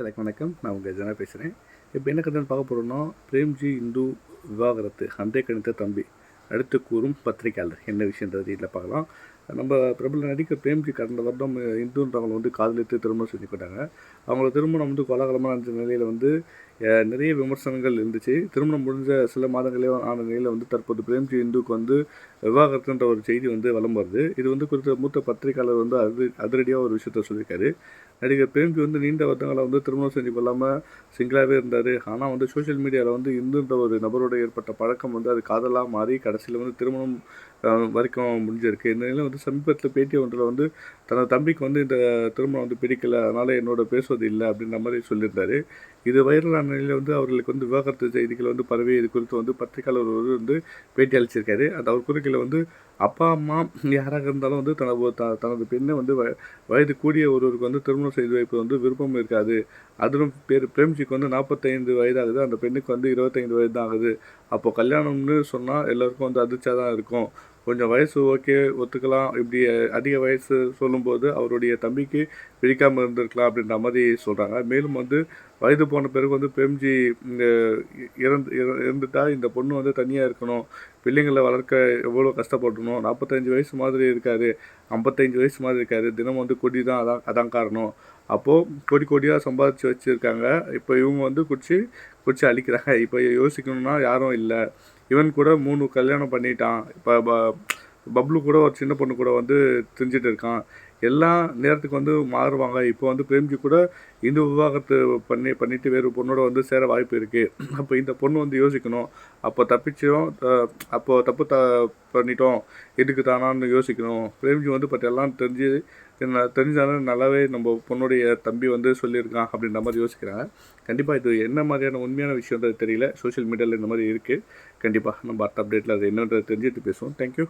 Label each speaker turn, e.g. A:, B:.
A: எனக்கு வணக்கம் நான் உங்கள் ஜனா பேசுகிறேன். இப்போ என்ன கதைன்னு பார்க்க போகிறோம்னா பிரேம்ஜி இந்து விவாகரத்து ஹந்தே கணித்த தம்பி. அடுத்து கூறும் பத்திரிகையாளர். என்ன விஷயன்றது இதில் பார்க்கலாம். நம்ம பிரபல நடிகர் பிரேம்ஜி கடந்த வருடம் இந்துன்றவங்களை வந்து காதலித்து திருமணம் செஞ்சு போட்டாங்க அவங்கள திருமணம் வந்து கோலாகலமாக இருந்த நிலையில் வந்து நிறைய விமர்சனங்கள் இருந்துச்சு. திருமணம் முடிஞ்ச சில மாதங்களே ஆன நிலையில் வந்து தற்போது பிரேம்ஜி இந்துக்கு வந்து விவாகரத்துன்ற ஒரு செய்தி வந்து வலம் வருது. இது வந்து குறித்த மூத்த பத்திரிகையாளர் வந்து அது அதிரடியாக ஒரு விஷயத்த சொல்லியிருக்காரு. நடிகர் பிரேம்ஜி வந்து நீண்ட வருடங்களை வந்து திருமணம் செஞ்சு கொள்ளாமல் சிங்கிளாகவே இருந்தார். ஆனால் வந்து சோஷியல் மீடியாவில் வந்து இந்துன்ற ஒரு நபரோட ஏற்பட்ட பழக்கம் வந்து அது காதலாக மாறி கடைசியில் வந்து திருமணம் வரைக்கும் முடிஞ்சிருக்கு. இந்த வந்து சமீபத்தில் பேட்டி ஒன்றில் வந்து தனது தம்பிக்கு வந்து இந்த திருமணம் வந்து பிடிக்கல அதனால் என்னோட பேசுவது இல்லை அப்படின்ற மாதிரி சொல்லியிருந்தார். இது வைரலான நிலையில் வந்து அவர்களுக்கு வந்து விவாகரத்து செய்திகள் வந்து பரவி இது குறித்து வந்து பத்திரிகையாளர் ஒரு வந்து பேட்டி அளிச்சிருக்காரு. அந்த அவர் குறிக்கையில் வந்து அப்பா அம்மா யாராக இருந்தாலும் வந்து தனது த தனது பெண்ணை வந்து வயது கூடிய ஒருவருக்கு வந்து திருமணம் செய்து வைப்பது வந்து விருப்பம் இருக்காது. அதிலும் பேர் பிரேம்ஜிக்கு வந்து நாற்பத்தைந்து வயதாகுது. அந்த பெண்ணுக்கு வந்து இருபத்தைந்து வயது தான் ஆகுது. அப்போது கல்யாணம்னு சொன்னால் எல்லாருக்கும் வந்து அதிர்ச்சியாக தான் இருக்கும். கொஞ்சம் வயசு ஓகே ஒத்துக்கலாம். இப்படி அதிக வயசு சொல்லும்போது அவருடைய தம்பிக்கு பிடிக்காமல் இருந்திருக்கலாம் அப்படின்ற மாதிரி சொல்கிறாங்க மேலும் வந்து வயது போன பிறகு வந்து பெம்ஜி இறந்து இற- இந்த பொண்ணு வந்து தனியாக இருக்கணும். பிள்ளைங்களை வளர்க்க எவ்வளோ கஷ்டப்படணும். நாற்பத்தஞ்சு வயசு மாதிரி இருக்காது ஐம்பத்தஞ்சு வயசு மாதிரி இருக்காது தினம் வந்து கொடி தான் அதான் அதான் காரணம். அப்போது கோடி கோடியாக சம்பாதிச்சு வச்சுருக்காங்க. இப்போ இவங்க வந்து குடிச்சு குடிச்சு அழிக்கிறாங்க. இப்போ யோசிக்கணும்னா யாரும் இல்லை. இவன் கூட மூணு கல்யாணம் பண்ணிட்டான். இப்போ ப- பப்ளு கூட ஒரு சின்ன பொண்ணு கூட வந்து தெரிஞ்சிட்டு இருக்கான். எல்லா நேரத்துக்கு வந்து மாறுவாங்க. இப்போ வந்து பிரேம்ஜி கூட இந்த விவாகரத்து பண்ணி பண்ணிட்டு வேறு பொண்ணோட வந்து சேர வாய்ப்பு இருக்குது அப்போ இந்த பொண்ணு வந்து யோசிக்கணும். அப்போ தப்பிச்சோம் அப்போ தப்பு த பண்ணிட்டோம். எதுக்கு தானான்னு யோசிக்கணும். பிரேம்ஜி வந்து பட் எல்லாம் தெரிஞ்சு என்ன தெரிஞ்சாலும் நல்லாவே நம்ம பொண்ணுடைய தம்பி வந்து சொல்லியிருக்கான் அப்படின்ற மாதிரி யோசிக்கிறாங்க. கண்டிப்பாக இது என்ன மாதிரியான உண்மையான விஷயன்றது தெரியல. சோஷியல் மீடியாவில் இந்த மாதிரி இருக்குது கண்டிப்பாக நம்ம அடுத்த அப்டேட்டில் அது என்னன்றது தெரிஞ்சுட்டு பேசுவோம். தேங்க்யூ